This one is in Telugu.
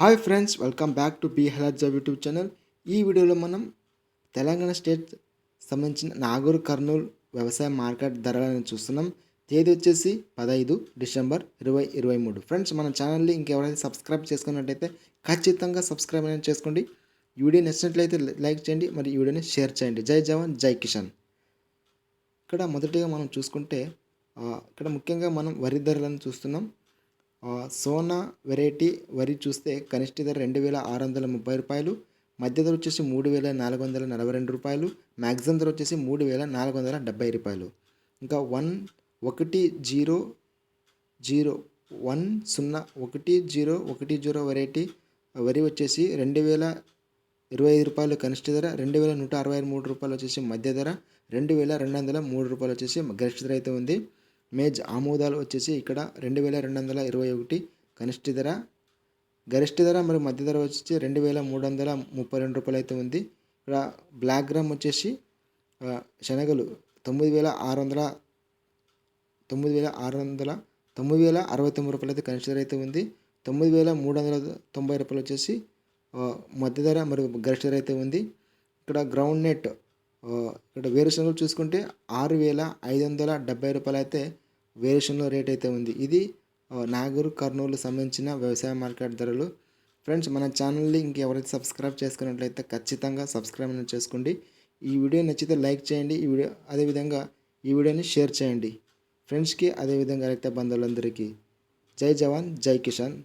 Hi friends welcome back to B హెలర్జా YouTube channel. ఈ వీడియోలో మనం తెలంగాణ స్టేట్ సంబంధించిన నాగూర్ కర్నూలు వ్యవసాయ మార్కెట్ ధరలను చూస్తున్నాం. తేదీ వచ్చేసి పదహైదు డిసెంబర్ ఇరవై ఇరవై మూడు. ఫ్రెండ్స్ మన ఛానల్ని ఇంకెవరైతే సబ్స్క్రైబ్ చేసుకున్నట్టయితే ఖచ్చితంగా సబ్స్క్రైబ్ అనేది చేసుకోండి. వీడియో నచ్చినట్లయితే లైక్ చేయండి మరి ఈ వీడియోని షేర్ చేయండి. జై జవాన్ జై కిషన్ ఇక్కడ మొదటిగా మనం చూసుకుంటే ఇక్కడ ముఖ్యంగా మనం వరి ధరలను చూస్తున్నాం. సోనా వెరైటీ వరి చూస్తే కనిష్ట ధర రెండు వేల ఆరు వందల ముప్పై రూపాయలు మధ్య ధర వచ్చేసి మూడు వేల నాలుగు వందల నలభై రెండు రూపాయలు మ్యాక్సిమం ధర వచ్చేసి మూడు వేల నాలుగు వందల డెబ్బై రూపాయలు. ఇంకా వన్ ఒకటి జీరో జీరో వన్ సున్నా ఒకటి జీరో ఒకటి జీరో వెరైటీ వరి వచ్చేసి రెండు వేల ఇరవై ఐదు రూపాయలు కనిష్ట ధర రెండు వేల నూట అరవై మూడు రూపాయలు వచ్చేసి మధ్య ధర రెండు వేల రెండు వందల మూడు రూపాయలు వచ్చేసి గరిష్ట ధర అయితే ఉంది. మేజ్ ఆమోదాలు వచ్చేసి ఇక్కడ రెండు వేల రెండు వందల ఇరవై ఒకటి కనిష్ట ధర. గరిష్ట ధర మరియు మధ్య ధర వచ్చేసి రెండు వేల మూడు వందల ముప్పై రెండు రూపాయలు అయితే ఉంది. ఇక్కడ బ్లాక్ గ్రామ్ వచ్చేసి శనగలు తొమ్మిది వేల ఆరు వందల తొమ్మిది వేల ఆరు వందల తొమ్మిది వేల అరవై తొమ్మిది రూపాయలు అయితే కనిష్ట ధర అయితే ఉంది. తొమ్మిది వేల మూడు వందల తొంభై రూపాయలు వచ్చేసి మధ్య ధర మరియు గరిష్ట ధర అయితే ఉంది. ఇక్కడ గ్రౌండ్ నెట్ ఇక్కడ వేరుశనగలు చూసుకుంటే ఆరు వేల ఐదు వందల డెబ్బై రూపాయలు అయితే వేరుశనగ రేట్ అయితే ఉంది. ఇది నాగూరు నాగూర్ కర్నూలు సంబంధించిన వ్యవసాయ మార్కెట్ ధరలు. ఫ్రెండ్స్ మన ఛానల్ని ఇంకెవరైతే సబ్స్క్రైబ్ చేసుకున్నట్లయితే ఖచ్చితంగా సబ్స్క్రైబ్ అనేది చేసుకోండి. ఈ వీడియో నచ్చితే లైక్ చేయండి. ఈ వీడియో అదేవిధంగా ఈ వీడియోని షేర్ చేయండి. ఫ్రెండ్స్కి అదేవిధంగా అయితే బంధువులందరికీ. జై జవాన్ జై కిషాన్